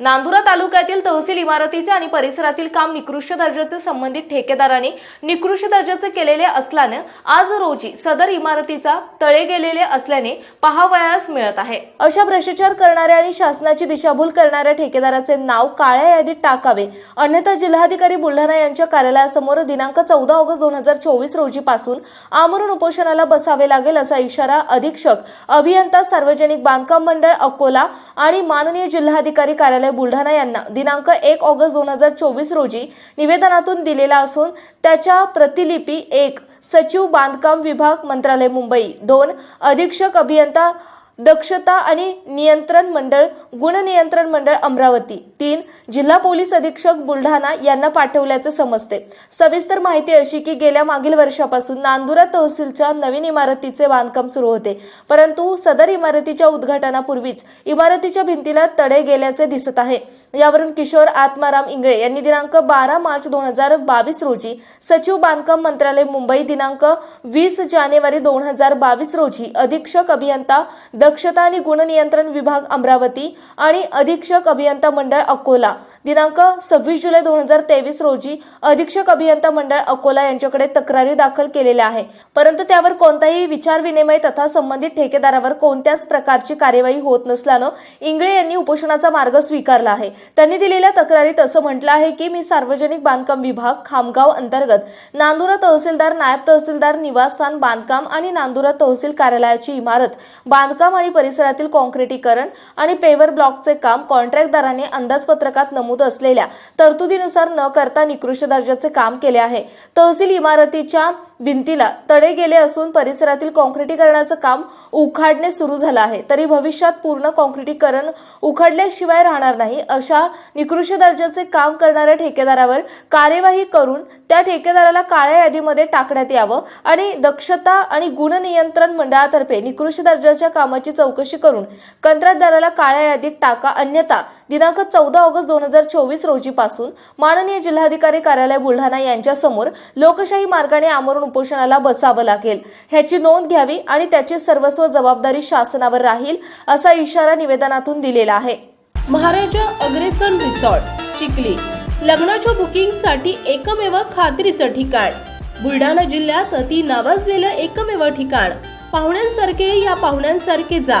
नांदुरा तालुक्यातील तहसील इमारतीचे आणि परिसरातील काम निकृष्ट दर्जाचे संबंधित ठेकेदाराने निकृष्ट दर्जाचे केलेले असल्याने आज रोजी सदर इमारतीचा तळे गेलेले असल्याने पहावयास मिळत आहे. अशा भ्रष्टाचार करणाऱ्या आणि शासनाची दिशाभूल करणाऱ्या ठेकेदाराचे नाव काळ्या यादीत टाकावे अन्यथा जिल्हाधिकारी बुलढाणा यांच्या कार्यालयासमोर दिनांक चौदा ऑगस्ट दोन हजार चोवीस रोजी पासून आमरण उपोषणाला बसावे लागेल असा इशारा अधीक्षक अभियंता सार्वजनिक बांधकाम मंडळ अकोला आणि माननीय जिल्हाधिकारी कार्यालय बुलढाणा यांना दिनांक एक ऑगस्ट दोन हजार चोवीस रोजी निवेदनातून दिलेला असून त्याच्या प्रतिलिपी एक सचिव बांधकाम विभाग मंत्रालय मुंबई दोन अधीक्षक अभियंता दक्षता आणि नियंत्रण मंडळ गुण नियंत्रण मंडळ अमरावती. तीन जिल्हा पोलीस अधीक्षक बुलढाणा यांना पाठवल्याचे समजते. सविस्तर माहिती अशी की गेल्या मागील वर्षापासून नांदुरा तहसीलच्या नवीन इमारतीचे बांधकाम सुरू होते. परंतु सदर इमारतीच्या उद्घाटनापूर्वीच इमारतीच्या भिंतीला तडे गेल्याचे दिसत आहे. यावरून किशोर आत्माराम इंगळे यांनी दिनांक बारा मार्च दोन हजार बावीस रोजी सचिव बांधकाम मंत्रालय मुंबई दिनांक वीस जानेवारी दोन हजार बावीस रोजी अधीक्षक अभियंता दक्षता आणि गुणनियंत्रण विभाग अमरावती आणि अधीक्षक अभियंता मंडळ अकोला दिनांक सव्वीस जुलै दोन हजार तेवीस रोजी अधीक्षक अभियंता मंडळ अकोला यांच्याकडे तक्रारी दाखल केलेल्या आहे. परंतु त्यावर कोणताही विचार विनिमय तथा संबंधित ठेकेदारावर कोणत्याच प्रकारची कार्यवाही होत नसल्यानं इंगळे यांनी उपोषणाचा मार्ग स्वीकारला आहे. त्यांनी दिलेल्या तक्रारीत असं म्हटलं आहे की मी सार्वजनिक बांधकाम विभाग खामगाव अंतर्गत नांदुरा तहसीलदार नायब तहसीलदार निवासस्थान बांधकाम आणि नांदुरा तहसील कार्यालयाची इमारत बांधकाम आणि परिसरातील कॉन्क्रिटीकरण आणि पेवर ब्लॉकचे काम कॉन्ट्रॅक्टदाराने अंदाजपत्रकात नमूद असलेल्या तरतुदीनुसार न करता निकृष्ट दर्जाचे काम केले आहे. तहसील इमारतीच्या भिंतीला तडे गेले असून परिसरातील कॉन्क्रिटीकरणाचं काम उखाडणे सुरू झालं आहे. तरी भविष्यात पूर्ण कॉन्क्रिटीकरण उखडल्याशिवाय राहणार नाही अशा निकृष्ट दर्जाचे काम करणाऱ्या ठेकेदारावर कार्यवाही करून त्या ठेकेदाराला काळ्या यादीमध्ये टाकण्यात यावं आणि दक्षता आणि गुणनियंत्रण मंडळातर्फे निकृष्ट दर्जाच्या कामाची चौकशी करून कंत्राटदाराला काळ्या यादीत टाका. अन्यथा दिनांक चौदा ऑगस्ट दोन हजार चोवीस रोजीपासून माननीय जिल्हाधिकारी कार्यालय बुलढाणा यांच्यासमोर लोकशाही मार्गाने आमरण उपोषणाला बसावं लागेल. ह्याची नोंद घ्यावी आणि त्याची सर्वस्व जबाबदारी शासनावर राहील असा इशारा निवेदनातून दिलेला आहे. महाराजा अग्रेसन रिसॉर्ट चिखली. लग्नाच्या बुकिंगसाठी एकमेव खात्रीचं ठिकाण. बुलढाणा जिल्ह्यात अति नावाजलेलं एकमेव ठिकाण. पाहुण्यांसारखे या पाहुण्यांसारखे जा.